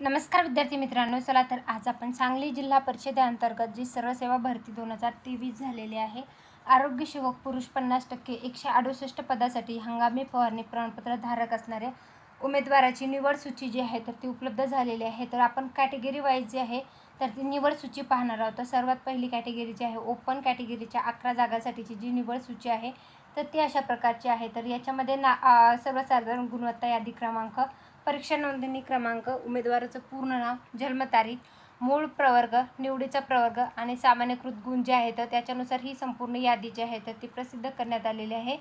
नमस्कार विद्यार्थी मित्रांनो चला तर आज आपण सांगली जिल्हा परिषदेअंतर्गत जी सर्वसेवा भरती दोन हजार तेवीस झालेली आहे आरोग्य सेवक पुरुष पन्नास टक्के एकशे अडुसष्ट पदासाठी हंगामी फवारणी प्रमाणपत्र धारक असणाऱ्या उमेदवाराची निवड सूची जी आहे तर ती उपलब्ध झालेली आहे. तर आपण कॅटेगरी वाईज जी आहे तर ती निवड सूची पाहणार आहोत. तर सर्वात पहिली कॅटेगरी जी आहे ओपन कॅटेगरीच्या अकरा जागासाठीची जी निवड सूची आहे तर ती अशा प्रकारची आहे. तर याच्यामध्ये ना सर्वसाधारण गुणवत्ता यादी क्रमांक परीक्षा नोंदणी क्रमांक उमेदवाराचं पूर्ण नाव जन्मतारीख मूळ प्रवर्ग निवडीचा प्रवर्ग आणि सामान्यकृत गुण जे आहेत तर त्याच्यानुसार ही संपूर्ण यादी जी आहे तर ती प्रसिद्ध करण्यात आलेली आहे.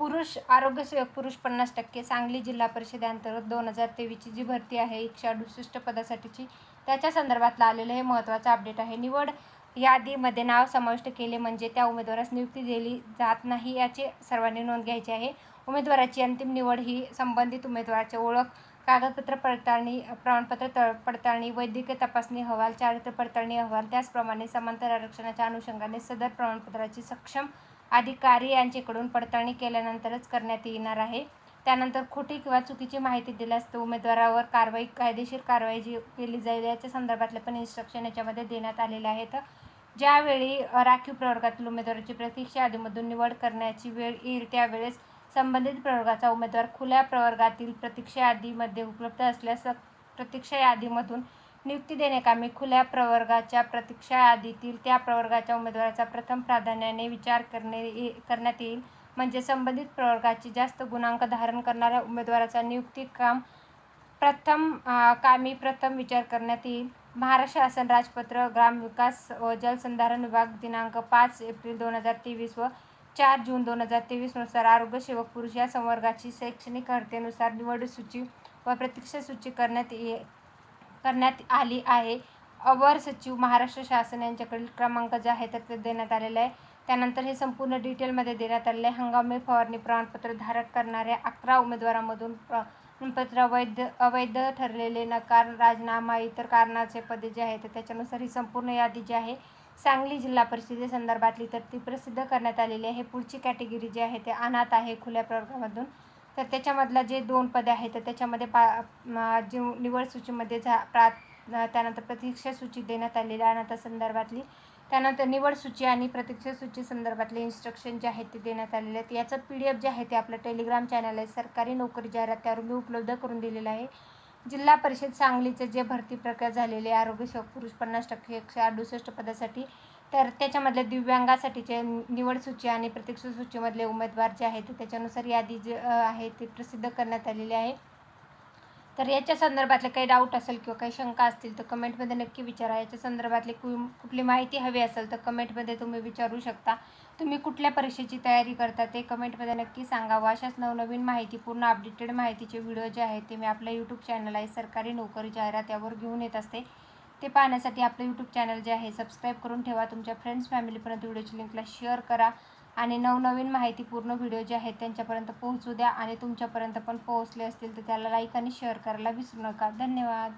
पुरुष आरोग्य सेवक पुरुष पन्नास टक्के सांगली जिल्हा परिषदेअंतर्गत दोन हजार तेवीसची जी भरती आहे एकशे अडुसष्ट पदासाठीची त्याच्या संदर्भातलं आलेलं हे महत्त्वाचं अपडेट आहे. निवड यादीमध्ये नाव समाविष्ट केले म्हणजे त्या उमेदवारास नियुक्ती दिली जात नाही याची सर्वांनी नोंद घ्यायची आहे. उमेदवाराची अंतिम निवड ही संबंधित उमेदवाराची ओळख कागदपत्र पडताळणी प्रमाणपत्र तळ पडताळणी वैद्यकीय तपासणी अहवाल चारित्र पडताळणी अहवाल त्याचप्रमाणे समांतर आरक्षणाच्या अनुषंगाने सदर प्रमाणपत्राची सक्षम अधिकारी यांच्याकडून पडताळणी केल्यानंतरच करण्यात येणार आहे. त्यानंतर खोटी किंवा चुकीची माहिती दिल्यास तो उमेदवारावर कारवाई कायदेशीर कारवाई जी केली जाईल याच्या संदर्भातले पण इन्स्ट्रक्शन याच्यामध्ये देण्यात आलेले आहेत. ज्यावेळी राखीव प्रवर्गातील उमेदवाराची प्रतीक्षा यादीमधून निवड करण्याची वेळ येईल त्यावेळेस संबंधित प्रवर्गाचा उमेदवार खुल्या प्रवर्गातील प्रतीक्षा यादीमध्ये उपलब्ध असल्यास प्रतीक्षा यादीमधून नियुक्ती देण्याकामी खुल्या प्रवर्गाच्या प्रतीक्षा यादीतील त्या प्रवर्गाच्या उमेदवाराचा प्रथम प्राधान्याने विचार करणे करण्यात येईल. म्हणजे संबंधित प्रवर्गाची जास्त गुणांक धारण करणाऱ्या उमेदवाराचा नियुक्ती काम प्रथम कामी प्रथम विचार करण्यात येईल. महाराष्ट्र शासन राजपत्र ग्रामविकास व जलसंधारण विभाग दिनांक पाच एप्रिल दोन हजार तेवीस व चार जून दोन हजार तेवीसनुसार आरोग्य सेवक पुरुष या संवर्गाची शैक्षणिक अर्हतेनुसार निवड सूची व प्रतीक्षा सूची करण्यात ये करण्यात आली आहे. अवर सचिव महाराष्ट्र शासन यांच्याकडील क्रमांक जे आहे तर ते देण्यात आलेलं आहे. त्यानंतर हे संपूर्ण डिटेलमध्ये देण्यात आलेले आहे. हंगामी फवारणी प्रमाणपत्र धारक करणाऱ्या अकरा उमेदवारांमधून प्रमाणपत्र वैध अवैध ठरलेले नकार राजीनामा इतर कारणाचे पदे जे आहेत तर त्याच्यानुसार ही संपूर्ण यादी जी आहे सांगली जिल्हा परिषदेसंदर्भातली तर ती प्रसिद्ध करण्यात आलेली आहे. पुढची कॅटेगरी जी आहे ते अनाथ आहे खुल्या प्रवर्गामधून. तर त्याच्यामधला जे दोन पदे आहेत तर त्याच्यामध्ये पा जी निवड सूचीमध्ये झा प्रा त्यानंतर प्रतीक्षा सूची देण्यात आलेली आहे संदर्भातली. त्यानंतर निवड सूची आणि प्रतीक्षा सूची संदर्भातले इन्स्ट्रक्शन जे आहेत ते देण्यात आलेले आहेत. याचं पी डी एफ जे आहे ते आपलं टेलिग्राम चॅनल आहे. सरकारी नोकरी जाहिरात त्यावर मी उपलब्ध करून दिलेलं आहे. जिल्हा परिषद सांगलीचं जे भरती प्रक्रिया झालेले आहे आरोग्य पुरुष पन्नास टक्के एकशे अडुसष्ट पदासाठी तर त्याच्यामधले दिव्यांगासाठीचे निवड सूची आणि प्रतीक्षा सूचीमधले उमेदवार जे आहेत त्याच्यानुसार यादी जे आहे ते प्रसिद्ध करण्यात आलेली आहे. तर याच्या संदर्भातले काही डाऊट असेल किंवा काही शंका असतील तर कमेंटमध्ये नक्की विचारा. याच्या संदर्भातली कु कुठली माहिती हवी असेल तर कमेंटमध्ये तुम्ही विचारू शकता. तुम्ही कुठल्या परीक्षेची तयारी करता ते कमेंटमध्ये नक्की सांगावं. अशाच नवनवीन माहिती पूर्ण अपडेटेड माहितीचे व्हिडिओ जे आहेत ते मी आपल्या यूट्यूब चॅनल आहे सरकारी नोकरी जाहिरात यावर घेऊन येत असते. ते पाहण्यासाठी आपलं यूट्यूब चॅनल जे आहे सबस्क्राईब करून ठेवा. तुमच्या फ्रेंड्स फॅमिलीपर्यंत व्हिडिओची लिंकला शेअर करा. आणि नवनवीन माहिती पूर्ण व्हिडिओ जे आहेत त्यांच्यापर्यंत पोहोचू द्या. आणि तुमच्यापर्यंत पण पोहोचले असतील तर त्याला लाईक आणि शेअर करायला विसरू नका. धन्यवाद.